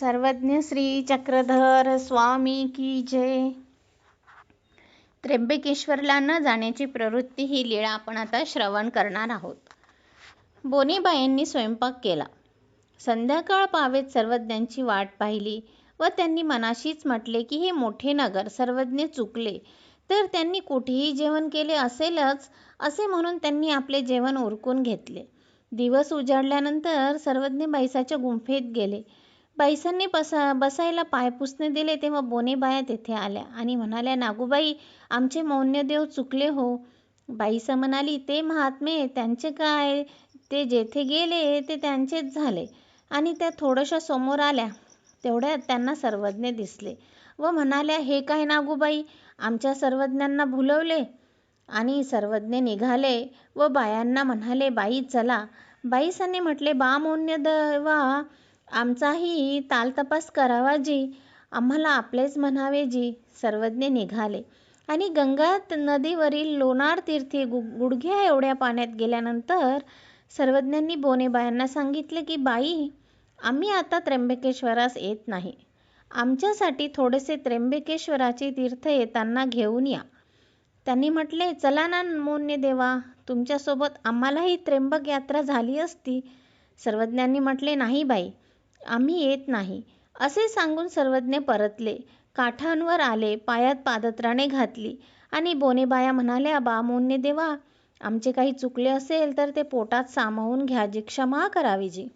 सर्वज्ञ श्री चक्रधर स्वामी की जय. त्र्यंबकेश्वरला न जाण्याची प्रवृत्ती ही लीळा आपण आता श्रवण करणार आहोत. बोनीबायांनी स्वयंपाक केला. संध्याकाळ पावेत सर्वज्ञांची वाट पाहिली व त्यांनी मनाशीच म्हटले की हे मोठे नगर सर्वज्ञ चुकले तर त्यांनी कुठेही जेवण केले असेलच असे म्हणून त्यांनी आपले जेवण उरकून घेतले. दिवस उजाडल्यानंतर सर्वज्ञ बैसाच्या गुंफेत गेले. बाईसांनी बसा बसायला पाय पुसणे दिले तेव्हा बोनेबाया तेथे आल्या आणि म्हणाल्या नागूबाई आमचे मौन्यदेव चुकले हो. बाईसा म्हणाली ते महात्मे त्यांचे काय? ते जेथे गेले ते त्यांचेच झाले. आणि त्या थोड्याशा समोर आल्या. तेवढ्यात त्यांना सर्वज्ञ दिसले व म्हणाल्या हे काय नागूबाई? आमच्या सर्वज्ञांना भुलवले. आणि सर्वज्ञ निघाले व बायांना म्हणाले बाई चला. बाईसांनी म्हटले बा मौन्य देवा आमचाही तालतपास करावा जी. आम्हाला आपलेच म्हणावे जी. सर्वज्ञ निघाले. आणि गंगा नदीवरील लोणार तीर्थी गु गुडघ्या एवढ्या पाण्यात गेल्यानंतर सर्वज्ञांनी बोनेबायांना सांगितले की बाई आम्ही आता त्र्यंबकेश्वरास येत नाही. आमच्यासाठी थोडेसे त्र्यंबकेश्वराचे तीर्थ येताना घेऊन या. त्यांनी म्हटले चला ना मोन्य देवा तुमच्यासोबत आम्हालाही त्र्यंबक यात्रा झाली असती. सर्वज्ञांनी म्हटले नाही बाई आम्ही येत नाही. असे सांगून सर्वज्ञ परतले. काठांवर आले पायात पादत्राणे घातली आणि बोनेबाया म्हणाल्या बा मोन्य देवा आमचे काही चुकले असेल तर ते पोटात सामावून घ्या जी क्षमा करावी जी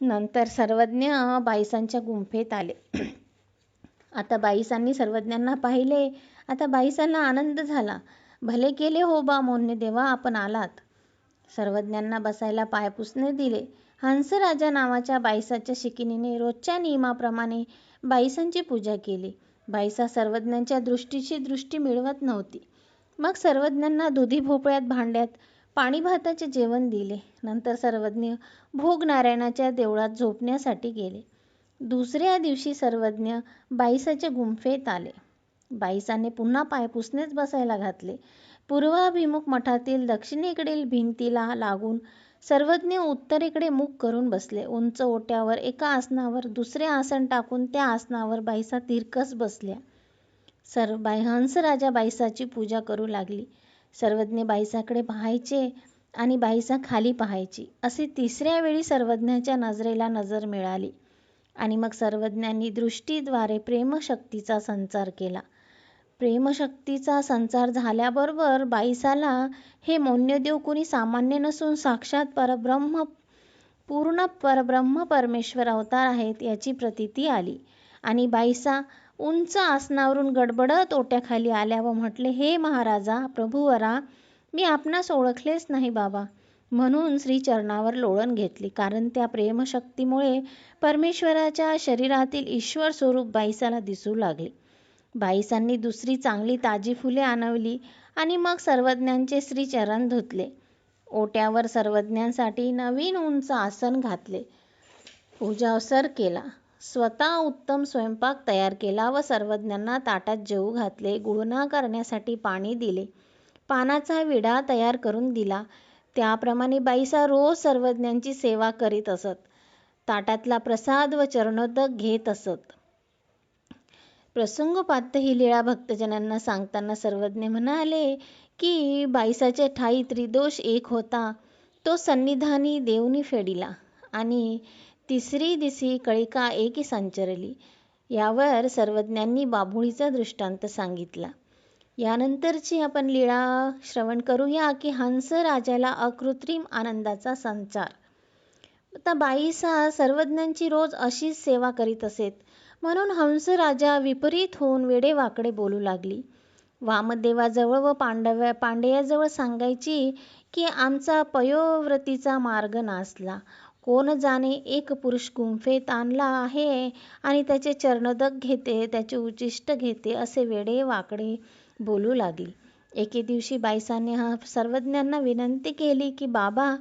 नंतर सर्वज्ञ बाईसांच्या गुंफेत आले. आता बाईसांनी सर्वज्ञांना पाहिले. आता बाईसांना आनंद झाला. भले केले हो बा मोन्य देवा आपण आलात. सर्वज्ञांना बसायला पाय पुसणे दिले. हंसराजा नावाच्या बाईसाच्या शिकिनीने रोजच्या नियमाप्रमाणे बाईसांची पूजा केली. बाईसा सर्वज्ञांच्या दृष्टीची दृष्टी मिळवत नव्हती. मग सर्वज्ञांना दुधी भोपळ्यात भांड्यात पाणी भाताचे जेवण दिले. नंतर सर्वज्ञ भोग नारायणाच्या देवळात झोपण्यासाठी गेले. दुसऱ्या दिवशी सर्वज्ञ बाईसाच्या गुंफेत आले. बाईसाने पुन्हा पाय पुसणेच बसायला घातले. पूर्वाभिमुख मठातील दक्षिणेकडील भिंतीला लागून सर्वज्ञ उत्तरेकडे मुख करून बसले. उंच ओट्यावर एका आसनावर दुसरे आसन टाकून त्या आसनावर बाईसा तिरकस बसल्या. सर बाई हंसराजा बाईसाची पूजा करू लागली. सर्वज्ञ बाईसाकडे पाहायचे आणि बाईसा खाली पाहायची. असे तिसऱ्या वेळी सर्वज्ञाच्या नजरेला नजर मिळाली आणि मग सर्वज्ञांनी दृष्टीद्वारे प्रेमशक्तीचा संचार केला. प्रेमशक्तीचा संचार झाल्याबरोबर बाईसाला हे मौन्यदेव कुणी सामान्य नसून साक्षात परब्रह्म पूर्ण परब्रह्म परमेश्वर अवतार आहेत याची प्रतीती आली. आणि बाईसा उंच आसनावरून गडबडत ओट्याखाली आल्या व म्हटले हे महाराजा प्रभुवरा मी आपणास ओळखलेच नाही बाबा. म्हणून श्रीचरणावर लोळण घेतली. कारण त्या प्रेमशक्तीमुळे परमेश्वराच्या शरीरातील ईश्वर स्वरूप बाईसाला दिसू लागले. बाईसांनी दुसरी चांगली ताजी फुले आणवली आणि मग सर्वज्ञांचे श्रीचरण धुतले. ओट्यावर सर्वज्ञांसाठी नवीन उंच आसन घातले. पूजावसर केला. स्वतः उत्तम स्वयंपाक तयार केला व सर्वज्ञांना ताटात जेवू घातले गुळणा करण्यासाठी पाणी दिले. पानाचा विडा तयार करून दिला. त्याप्रमाणे बाईसा रोज सर्वज्ञांची सेवा करीत असत. ताटातला प्रसाद व चरणोदक घेत असत. प्रसंगोपात्त ही लीळा भक्तजनांना सांगताना सर्वज्ञ म्हणाले की बाईसाच्या ठाई त्रिदोष एक होता. तो सन्निधानी देवनी फेडिला आणि तिसरी दिसी कळिका एकी संचरली. यावर सर्वज्ञांनी बाभुळीचा दृष्टांत सांगितला. यानंतरची आपण लीळा श्रवण करूया की हंस राजाला अकृत्रिम आनंदाचा संचार. आता बाईसा सर्वज्ञांची रोज अशीच सेवा करीत असेत. म्हणून हंस राजा विपरीत होऊन वेडेवाकडे बोलू लागली. वामदेवाजवळ व पांडव्या पांड्याजवळ सांगायची की आमचा पयोव्रतीचा मार्ग नासला. कोण जाणे एक पुरुष गुंफेत आणला आहे आणि त्याचे चरणोदक घेते त्याचे उचिष्ट घेते असे वेडे वाकडे बोलू लागली. एके दिवशी बाईसाने हा सर्वज्ञांना विनंती केली की बाबा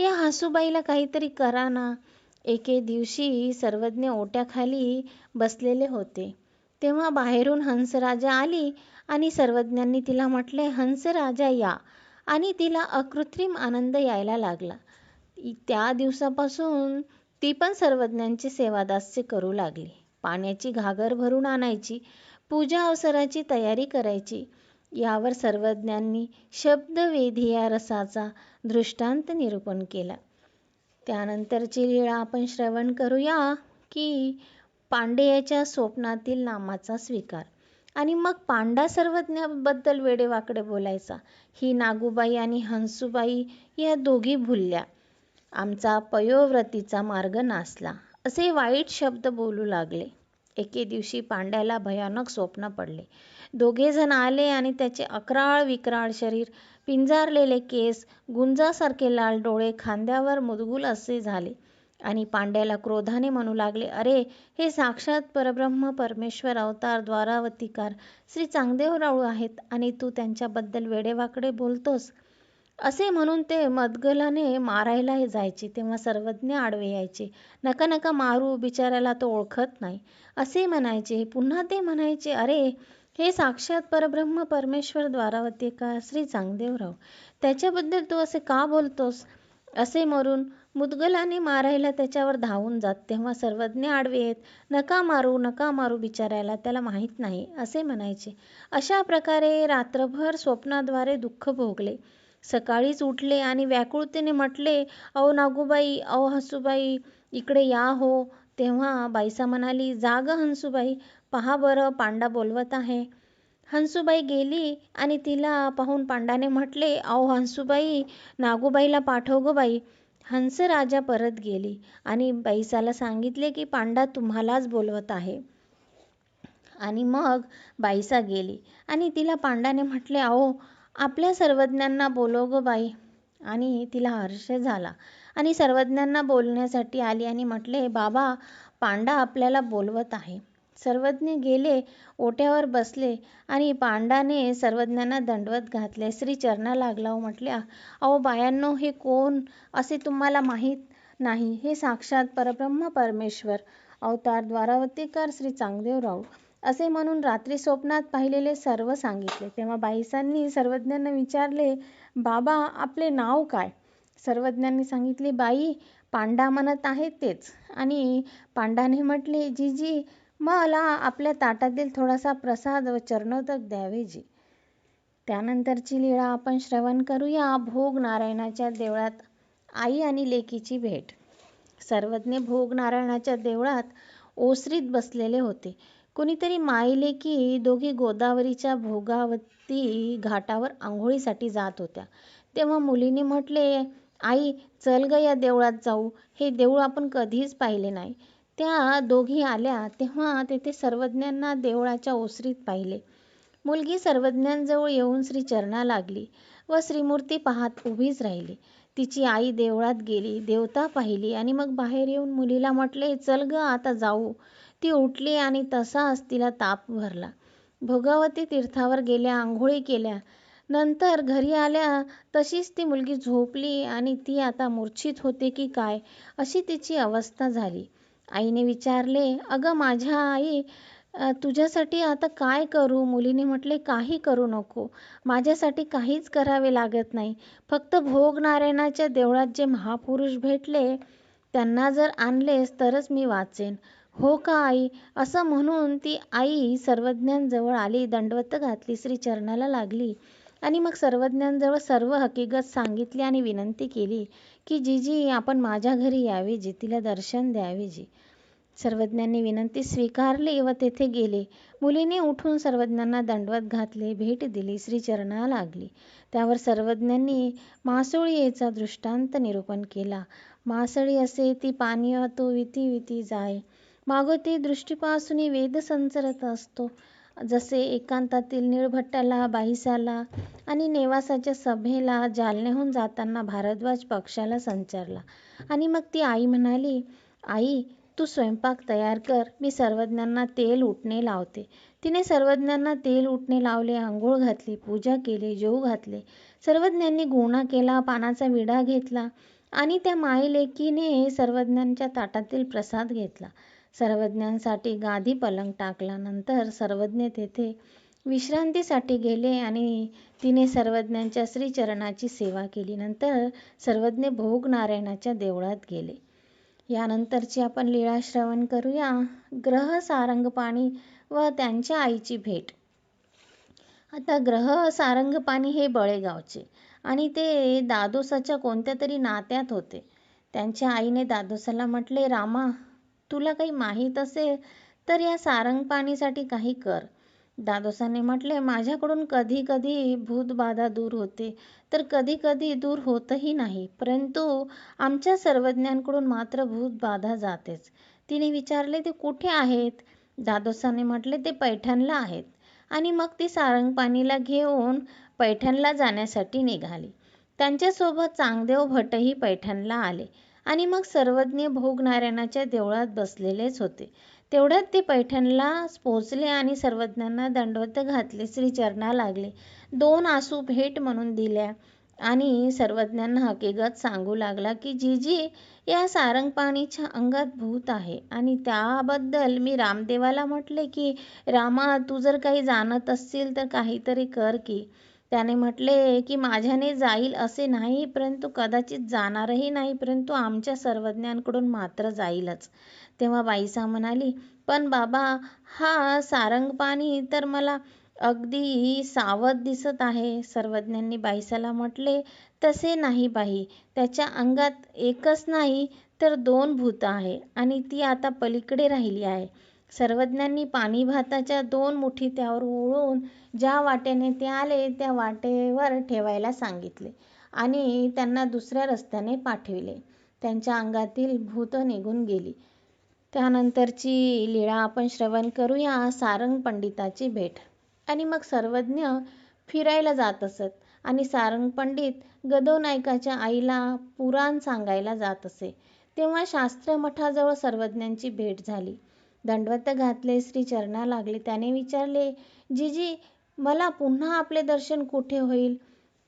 या हासूबाईला काहीतरी करा ना. एके दिवशी सर्वज्ञ ओट्याखाली बसलेले होते. तेव्हा बाहेरून हंसराजा आली आणि सर्वज्ञांनी तिला म्हटले हंसराजा या. आणि तिला अकृत्रिम आनंद यायला लागला. त्या दिवसापासून ती पण सर्वज्ञांची सेवादास्य करू लागली. पाण्याची घागर भरून आणायची पूजा अवसराची तयारी करायची. यावर सर्वज्ञांनी शब्दवेधी या रसाचा दृष्टांत निरूपण केला. त्यानंतरची लीळा आपण श्रवण करूया की पांडेयाच्या स्वप्नातील नामाचा स्वीकार. आणि मग पांडा सर्वज्ञाबद्दल वेडेवाकडे बोलायचा. ही नागूबाई आणि हंसूबाई या दोघी भुलल्या. आमचा पयोव्रतीचा मार्ग नासला. असे वाईट शब्द बोलू लागले. एके दिवशी पांड्याला भयानक स्वप्न पडले. दोघे जण आले आणि त्याचे अकराळ विक्राळ शरीर पिंजारलेले केस गुंजासारखे लाल डोळे खांद्यावर मुदगुल असे झाले आणि पांड्याला क्रोधाने म्हणू लागले अरे हे साक्षात परब्रह्म परमेश्वर अवतार द्वारावतीकार श्री चांगदेवराव आहेत आणि तू त्यांच्याबद्दल वेडेवाकडे बोलतोस? असे म्हणून ते मदगलाने मारायला जायचे तेव्हा सर्वज्ञ आडवे यायचे. नका नका मारू बिचाऱ्याला तो ओळखत नाही. असे म्हणायचे. पुन्हा ते म्हणायचे अरे हे साक्षात परब्रह्म परमेश्वर द्वारावतीकार श्री चांगदेवराव. त्याच्याबद्दल तू असे का बोलतोस? असे मरून मुदगलाने मारायला त्याच्यावर धावून जात तेव्हा सर्वज्ञ आडवे येत नका मारू नका मारू बिचाऱ्याला त्याला माहीत नाही. असे म्हणायचे. अशा प्रकारे रात्रभर स्वप्नाद्वारे दुःख भोगले. सकाळीच उठले आणि व्याकुळतेने म्हटले अहो नागूबाई अहो हसूबाई इकडे या हो. तेव्हा बाईसा म्हणाली जाग हंसूबाई पहा बरं पांडा बोलवत आहे. हंसूबाई गेली आणि तिला पाहून पांडाने म्हटले अहो हंसूबाई नागूबाईला पाठव गो बाई. हंस राजा परत गेली आणि बाईसाला सांगितले की पांडा तुम्हालाच बोलवत आहे. आणि मग बाईसा गेली आणि तिला पांडाने म्हटले अहो आपल्या सर्वज्ञांना बोलव गो बाई. आणि तिला हर्ष झाला. आणि सर्वज्ञांना बोलण्यासाठी आली आणि म्हटले बाबा पांडा आपल्याला बोलवत आहे. सर्वज्ञ गेले ओट्यावर बसले आणि पांडाने सर्वज्ञांना दंडवत घातले. श्री चरणा लागला म्हटल्या अहो बायांनो हे कोण? असे तुम्हाला माहीत नाही. हे साक्षात परब्रह्म परमेश्वर. अवतार द्वारावतीकार श्री चांगदेव चांगदेवराव. असे म्हणून रात्री स्वप्नात पाहिलेले सर्व सांगितले. तेव्हा बाईसांनी सर्वज्ञांना विचारले बाबा आपले नाव काय? सर्वज्ञांनी सांगितले बाई पांडा म्हणत आहे तेच. आणि पांडाने म्हटले जीजी मला आपल्या ताटातील थोडासा प्रसाद व चरणोदक द्यावे जी. त्यानंतरची लीळा आपण श्रवण करूया. भोग नारायणाच्या देवळात आई आणि लेकीची भेट. सर्वज्ञ भोग नारायणाच्या देवळात ओसरीत बसलेले होते. कुणीतरी माईलेकी दोघी गोदावरीच्या भोगावती घाटावर आंघोळीसाठी जात होत्या. तेव्हा मुलीने म्हटले आई चल ग या देवळात जाऊ. हे देऊळ आपण कधीच पाहिले नाही. त्या दोघी आल्या. तेव्हा तेथे सर्वज्ञांना देवळाच्या ओसरीत पाहिले. मुलगी सर्वज्ञांजवळ येऊन श्री चरणा लागली व श्रीमूर्ती पाहत उभीच राहिली. तिची आई देवळात गेली देवता पाहिली आणि मग बाहेर येऊन मुलीला म्हटले चल ग आता जाऊ. ती उठली आणि तसाच तिला ताप भरला. भोगावती तीर्थावर गेल्या आंघोळी केल्या. नंतर घरी आल्या तशीच ती मुलगी झोपली आणि ती आता मूर्छित होते की काय अशी तिची अवस्था झाली. आईने विचारले अगं माझ्या आई तुझ्यासाठी आता काय करू? मुलीने म्हटले काही करू नको. माझ्यासाठी काहीच करावे लागत नाही. फक्त भोग नारायणाच्या देवळात जे महापुरुष भेटले त्यांना जर आणलेस तरच मी वाचेन. हो का आई? असं म्हणून ती आई सर्वज्ञांजवळ आली दंडवत घातली श्री चरणाला लागली. आणि मग सर्वज्ञांजवळ सर्व हकीकत सांगितली आणि विनंती केली की जीजी आपण माझ्या घरी यावे जी तिला दर्शन द्यावे जी. सर्वज्ञांनी विनंती स्वीकारली व तेथे गेले. मुलीने उठून सर्वज्ञांना दंडवत घातले भेट दिली श्रीचरणा लागली. त्यावर सर्वज्ञांनी मासोळीचा दृष्टांत निरूपण केला. मासळी असे ती पाणी तो विती विती जाय. मागोती दृष्टीपासून वेद संचरत असतो. जसे एकांतातील निळभट्टाला बाईसाला आणि नेवासाच्या सभेला जालन्याहून जाताना भारद्वाज पक्षाला संचारला. आणि मग ती आई म्हणाली आई तू स्वयंपाक तयार कर. मी सर्वज्ञांना तेल उठणे लावते. तिने सर्वज्ञांना तेल उठणे लावले आंघोळ घातली पूजा केली जेऊ घातले. सर्वज्ञांनी गुणा केला पानाचा विडा घेतला आणि त्या माईलेकीने सर्वज्ञांच्या ताटातील प्रसाद घेतला. सर्वज्ञांसाठी गादी पलंग टाकला. नंतर सर्वज्ञ तेथे विश्रांतीसाठी गेले आणि तिने सर्वज्ञांच्या श्रीचरणाची सेवा केली. नंतर सर्वज्ञ भोग नारायणाच्या देवळात गेले. यानंतरची आपण लीळा श्रवण करूया. ग्रह सारंगपाणी व त्यांच्या आईची भेट. आता ग्रह सारंगपाणी हे बळेगावचे आणि ते दादोसाच्या कोणत्या तरी नात्यात होते. त्यांच्या आईने दादोसाला म्हटले रामा तुला काही माहीत असेल तर या सारंगपाणीसाठी काही कर. दादोसाने म्हटले माझ्याकडून कधी कधी भूतबाधा दूर होते तर कधी कधी दूर होतही नाही. परंतु आमच्या सर्वज्ञांकडून मात्र भूतबाधा जातेच. तिने विचारले ते कुठे आहेत? दादोसाने म्हटले ते पैठणला आहेत. आणि मग ती सारंगपाणीला घेऊन पैठणला जाण्यासाठी निघाली. त्यांच्यासोबत चांगदेव भटही पैठणला आले आणि मग सर्वज्ञ भोगनारायणाच्या देवळात बसलेलेच होते. तेवढ्यात ते पैठणला पोचले आणि सर्वज्ञांना दंडवत घातले. श्रीचरणा लागले. दोन आसू भेट म्हणून दिल्या आणि सर्वज्ञांना हकीकत सांगू लागला की जीजी या सारंगपाणीच्या अंगात भूत आहे आणि त्याबद्दल मी रामदेवाला म्हटले की रामा तू जर काही जाणत असशील तर काहीतरी कर की. त्याने म्हटले की माझ्याने जाईल असे नाही परंतु कदाचित जाणारही नाही परंतु आमच्या सर्वज्ञांकडून मात्र जाईलच. तेव्हा बाईसा म्हणाली पण बाबा हा सारंगपाणी तर मला अगदी सावध दिसत आहे. सर्वज्ञांनी बाईसाला म्हटले तसे नाही बाई त्याच्या अंगात एकच नाही तर दोन भूत आहे आणि ती आता पलीकडे राहिली आहे. सर्वज्ञांनी पाणी भाताच्या दोन मुठी त्यावर ओळून ज्या वाटेने ते आले त्या वाटेवर ठेवायला सांगितले आणि त्यांना दुसऱ्या रस्त्याने पाठविले. त्यांच्या अंगातील भूत निघून गेली. त्यानंतरची लीळा आपण श्रवण करूया. सारंग पंडिताची भेट. आणि मग सर्वज्ञ फिरायला जात असत. आणि सारंग पंडित गदव नायकाच्या आईला पुराण सांगायला जात असे. तेव्हा शास्त्र मठाजवळ सर्वज्ञांची भेट झाली. दंडवत घातले श्री चरणा लागले. त्याने विचारले जीजी मला पुन्हा आपले दर्शन कुठे होईल?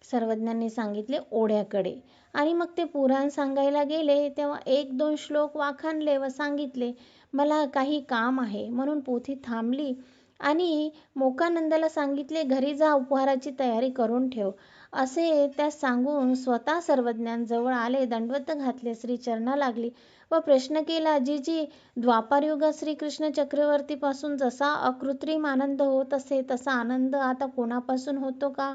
सर्वज्ञांनी सांगितले ओढ्याकडे. आणि मग ते पुराण सांगायला गेले तेव्हा एक दोन श्लोक वाखाणले व सांगितले मला काही काम आहे. म्हणून पोथी थांबली आणि मोकानंदाला सांगितले घरी जा उपहाराची तयारी करून ठेव. असे त्यास सांगून स्वतः सर्वज्ञांजवळ आले दंडवत घातले श्री चरणा लागली व प्रश्न केला जी जी द्वापारयुगात श्रीकृष्ण चक्रवर्तीपासून जसा अकृत्रिम आनंद होत असे तसा आनंद आता कोणापासून होतो का?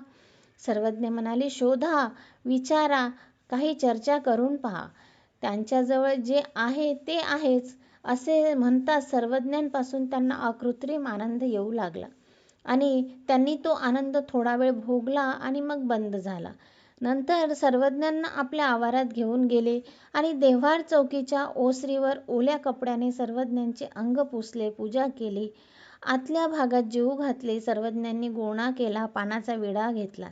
सर्वज्ञ म्हणाले शोधा विचारा काही चर्चा करून पहा. त्यांच्याजवळ जे आहे ते आहेच. असे म्हणताच सर्वज्ञांपासून त्यांना अकृत्रिम आनंद येऊ लागला. आणि त्यांनी तो आनंद थोडा वेळ भोगला आणि मग बंद झाला. नंतर सर्वज्ञांना आपल्या आवारात घेऊन गेले आणि देव्हार चौकीच्या ओसरीवर ओल्या कपड्याने सर्वज्ञांचे अंग पुसले पूजा केली. आतल्या भागात जीव घातले सर्वज्ञांनी गोणा केला पानाचा विडा घेतला.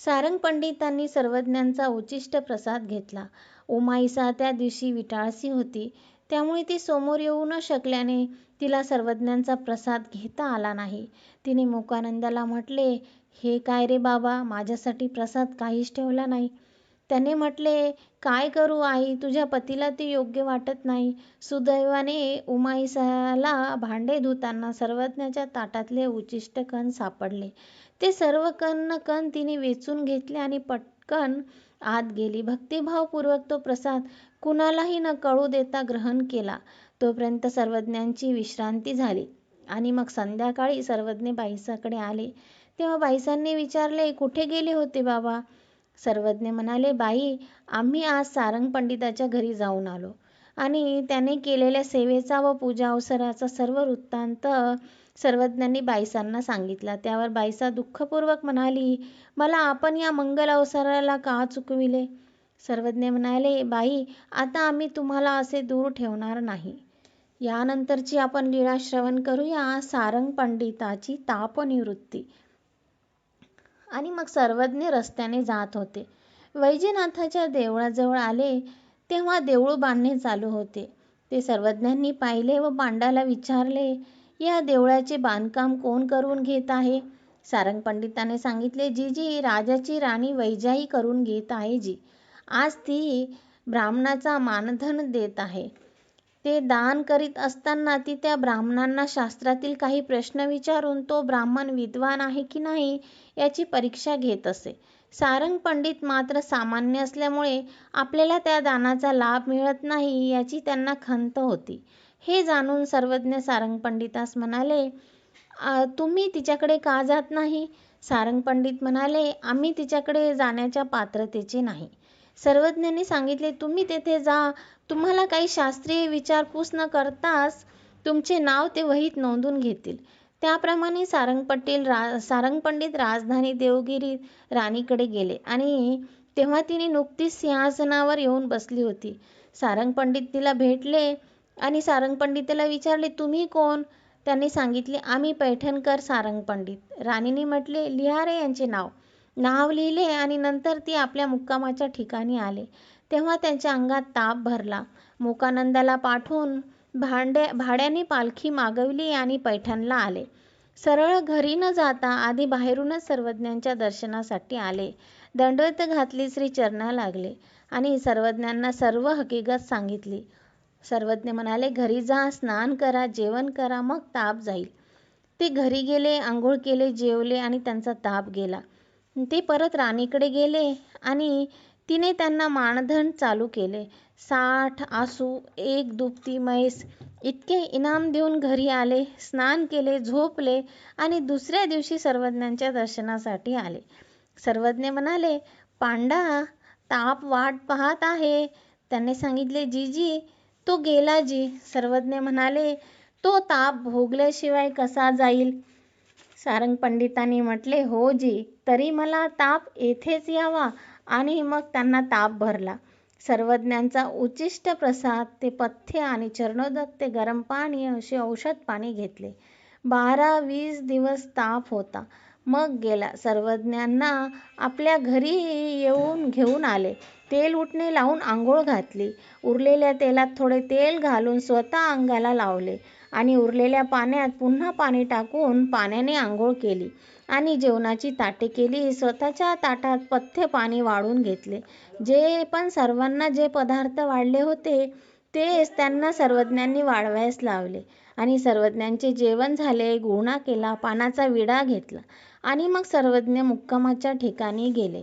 सारंग पंडितांनी सर्वज्ञांचा उचिष्ट प्रसाद घेतला. उमाईसा त्या दिवशी विटाळसी होती. त्यामुळे ती समोर येऊ न शकल्याने तिला सर्वज्ञांचा प्रसाद घेता आला नाही. तिने मुकानंदाला म्हटले हे काय रे बाबा माझ्यासाठी प्रसाद काहीच ठेवला नाही. त्याने म्हटले काय करू आई तुझ्या पतीला ते योग्य वाटत नाही. सुदैवाने उमाईसाला भांडे धुताना सर्वज्ञाच्या ताटातले उचिष्ट कण सापडले. ते सर्व कण कण तिने वेचून घेतले आणि पटकन आत गेली. भक्तिभावपूर्वक तो प्रसाद कुणालाही न कळू देता ग्रहण केला. तोपर्यंत सर्वज्ञांची विश्रांती झाली. आणि मग संध्याकाळी सर्वज्ञ बाईसाकडे आले. तेव्हा बाईसांनी विचारले कुठे गेले होते बाबा? सर्वज्ञ म्हणाले बाई आम्ही आज सारंग पंडिताच्या घरी जाऊन आलो. आणि त्याने केलेल्या सेवेचा व पूजा अवसराचा सर्व वृत्तांत सर्वज्ञांनी बाईसांना सांगितला. त्यावर बाईसा दुःखपूर्वक म्हणाली मला आपण या मंगल अवसराला का चुकविले? सर्वज्ञ म्हणाले बाई आता आम्ही तुम्हाला असे दूर ठेवणार नाही. यानंतरची आपण लीळा श्रवण करूया सारंग पंडिताची तापनिवृत्ती. आणि मग सर्वज्ञ रस्त्याने जात होते. वैजनाथाच्या देवळाजवळ आले तेव्हा देऊळ बांधणे चालू होते. ते सर्वज्ञांनी पाहिले व पांडाला विचारले या देवळाचे बांधकाम कोण करून घेत आहे? सारंग पंडिताने सांगितले जी जी राजाची राणी वैजाई करून घेत आहे जी. आज ती ब्राह्मणाचा मानधन देत आहे. ते दान करीत असताना ती त्या ब्राह्मणांना शास्त्रातील काही प्रश्न विचारून तो ब्राह्मण विद्वान आहे की नाही याची परीक्षा घेत असे. सारंग पंडित मात्र सामान्य असल्यामुळे आपल्याला त्या दानाचा लाभ मिळत नाही याची त्यांना खंत होती. हे जाणून सर्वज्ञ सारंग पंडितास म्हणाले तुम्ही तिच्याकडे का जात नाही? सारंग पंडित म्हणाले आम्ही तिच्याकडे जाण्याच्या पात्रतेचे नाही. सर्वज्ञांनी सांगितले तुम्ही तेथे जा. तुम्हाला काही शास्त्रीय विचारपूस न करताच तुमचे नाव ते वहीत नोंदून घेतील. त्याप्रमाणे सारंग पटेल रा सारंग पंडित राजधानी देवगिरी राणीकडे गेले आणि तेव्हा तिने नुकतीच सिंहासनावर येऊन बसली होती. सारंग पंडित तिला भेटले आणि सारंग पंडितेला विचारले तुम्ही कोण? त्यांनी सांगितले आम्ही पैठणकर सारंग पंडित. राणीने म्हटले लिहा रे यांचे नाव. नाव लिहिले आणि नंतर ती आपल्या मुक्कामाच्या ठिकाणी आले. तेव्हा त्यांच्या अंगात ताप भरला. मुकानंदाला पाठवून भांड्या भाड्याने पालखी मागवली आणि पैठणला आले. सरळ घरी न जाता आधी बाहेरूनच सर्वज्ञांच्या दर्शनासाठी आले. दंडवत घातली श्री चरणा लागले आणि सर्वज्ञांना सर्व हकीकत सांगितली. सर्वज्ञ म्हणाले घरी जा स्नान करा जेवण करा मग ताप जाईल. ते घरी गेले आंघोळ केले जेवले आणि त्यांचा ताप गेला. ते परत राणीकडे गेले आणि तिने त्यांना मानधन चालू केले. साठ आसू एक दुपती म्हैस इतके इनाम देऊन घरी आले स्नान केले झोपले आणि दुसऱ्या दिवशी सर्वज्ञांच्या दर्शनासाठी आले. सर्वज्ञ म्हणाले पांडा ताप वाट पाहत आहे. त्याने सांगितले जीजी तो गेला जी. सर्वज्ञ म्हणाले तो ताप भोगल्याशिवाय कसा जाईल? सारंग पंडितांनी म्हटले हो जी तरी मला ताप येथेच यावा. आणि मग त्यांना ताप भरला. सर्वज्ञांचा उच्चिष्ट प्रसाद ते पथ्य आणि चरणोदक ते गरम पाणी असे औषध पाणी घेतले. बारा वीस दिवस ताप होता. मग गेला. सर्वज्ञांना आपल्या घरी येऊन घेऊन आले. तेल उठणे लावून आंघोळ घातली. उरलेल्या तेलात थोडे तेल घालून स्वतः अंगाला लावले आणि उरलेल्या पाण्यात पुन्हा पाणी टाकून पाण्याने आंघोळ केली आणि जेवणाची ताटे केली. स्वतःच्या ताटात पथ्य पाणी वाढून घेतले. जे पण सर्वांना जे पदार्थ वाढले होते तेच त्यांना सर्वज्ञांनी वाढवायस लावले आणि सर्वज्ञांचे जेवण झाले गुणा केला पानाचा विडा घेतला आणि मग सर्वज्ञ मुक्कामाच्या ठिकाणी गेले.